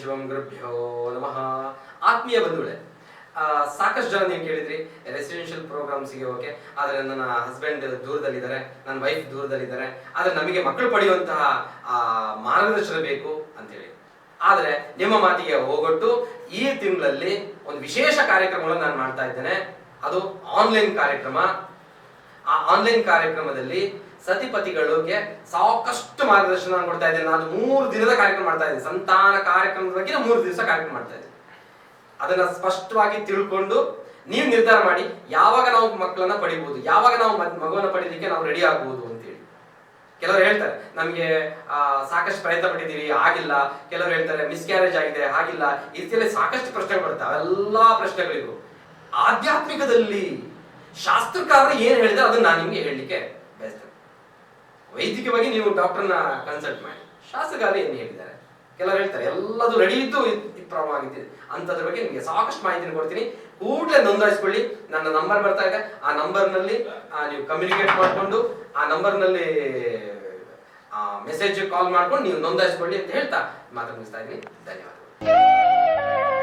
ಶಿವಂ ಗುರುಭ್ಯೋ ನಮಃ. ಆತ್ಮೀಯ ಬಂಧುಗಳೇ ಸಾಕಷ್ಟು ಜನ ನೀವು ಕೇಳಿದ್ರಿ ರೆಸಿಡೆನ್ಷಿಯಲ್ ಪ್ರೋಗ್ರಾಮ್ಸ್ಗೆ ಓಕೆ ಆದರೆ ನನ್ನ ಹಸ್ಬೆಂಡ್ ದೂರದಲ್ಲಿದ್ದಾರೆ, ನನ್ನ ವೈಫ್ ದೂರದಲ್ಲಿದ್ದಾರೆ. ಆದರೆ ನಮಗೆ ಮಕ್ಕಳು ಪಡೆಯುವಂತಹ ಮಾರ್ಗದರ್ಶನ ಬೇಕು ಅಂತೇಳಿ. ಆದರೆ ನಿಮ್ಮ ಮಾತಿಗೆ ಹೋಗೊಟ್ಟು, ಈ ತಿಂಗಳಲ್ಲಿ ಒಂದು ವಿಶೇಷ ಕಾರ್ಯಕ್ರಮಗಳನ್ನು ನಾನು ಮಾಡ್ತಾ ಇದ್ದೇನೆ. ಅದು ಆನ್ಲೈನ್ ಕಾರ್ಯಕ್ರಮ. ಆ ಆನ್ಲೈನ್ ಕಾರ್ಯಕ್ರಮದಲ್ಲಿ ಸತಿಪತಿಗಳಿಗೆ ಸಾಕಷ್ಟು ಮಾರ್ಗದರ್ಶನ ಕೊಡ್ತಾ ಇದ್ದೇನೆ. ನಾನು ಮೂರು ದಿನದ ಕಾರ್ಯಕ್ರಮ ಮಾಡ್ತಾ ಇದ್ದೇನೆ. ಸಂತಾನ ಕಾರ್ಯಕ್ರಮದ ಬಗ್ಗೆ ಮೂರು ದಿವಸ ಕಾರ್ಯಕ್ರಮ ಮಾಡ್ತಾ ಇದ್ದೇನೆ. ಅದನ್ನ ಸ್ಪಷ್ಟವಾಗಿ ತಿಳ್ಕೊಂಡು ನೀವು ನಿರ್ಧಾರ ಮಾಡಿ, ಯಾವಾಗ ನಾವು ಮಕ್ಕಳನ್ನ ಪಡಿಬಹುದು ಯಾವಾಗ ನಾವು ಮಗ್- ಮಗುವನ್ನ ಪಡಿಲಿಕ್ಕೆ ನಾವು ರೆಡಿ ಆಗಬಹುದು ಅಂತೇಳಿ. ಕೆಲವರು ಹೇಳ್ತಾರೆ, ನಮಗೆ ಸಾಕಷ್ಟು ಪ್ರಯತ್ನ ಪಟ್ಟಿದ್ದೀವಿ ಆಗಿಲ್ಲ. ಕೆಲವರು ಹೇಳ್ತಾರೆ ಮಿಸ್ಕ್ಯಾರೇಜ್ ಆಗಿದೆ, ಆಗಿಲ್ಲ. ರೀತಿಯಲ್ಲಿ ಸಾಕಷ್ಟು ಪ್ರಶ್ನೆಗಳು ಬರುತ್ತೆ. ಅವೆಲ್ಲಾ ಪ್ರಶ್ನೆಗಳಿಗೂ ಆಧ್ಯಾತ್ಮಿಕದಲ್ಲಿ ಶಾಸ್ತ್ರಕಾರರು ಏನ್ ಹೇಳಿದ್ರೆ ಅದನ್ನ ನಾನು ನಿಮ್ಗೆ ಹೇಳಲಿಕ್ಕೆ ಬಯಸ್ತೇನೆ ವೈದ್ಯಕವಾಗಿ ನೀವು ಡಾಕ್ಟರ್ನ ಕನ್ಸಲ್ಟ್ ಮಾಡಿ. ಶಾಸಕರು ಏನು ಹೇಳಿದ್ದಾರೆ? ಕೆಲವರು ಹೇಳ್ತಾರೆ, ಎಲ್ಲದೂ ರೆಡಿ ಇದ್ದು ಪ್ರಾಬ್ಲಮ್ ಆಗಿದೆ. ಅಂತದ್ರ ಬಗ್ಗೆ ನಿಮಗೆ ಸಾಕಷ್ಟು ಮಾಹಿತಿ ಕೊಡ್ತೀನಿ. ಕೂಡಲೇ ನೋಂದಾಯಿಸ್ಕೊಳ್ಳಿ. ನನ್ನ ನಂಬರ್ ಬರ್ತಾ ಇದೆ. ಆ ನಂಬರ್ನಲ್ಲಿ ನೀವು ಕಮ್ಯುನಿಕೇಟ್ ಮಾಡಿಕೊಂಡು, ಆ ನಂಬರ್ನಲ್ಲಿ ಮೆಸೇಜ್ ಕಾಲ್ ಮಾಡ್ಕೊಂಡು ನೀವು ನೋಂದಾಯಿಸ್ಕೊಳ್ಳಿ ಅಂತ ಹೇಳ್ತಾ ಮಾತು ಮುಗಿಸ್ತಾ ಇದ್ದೀನಿ. ಧನ್ಯವಾದಗಳು.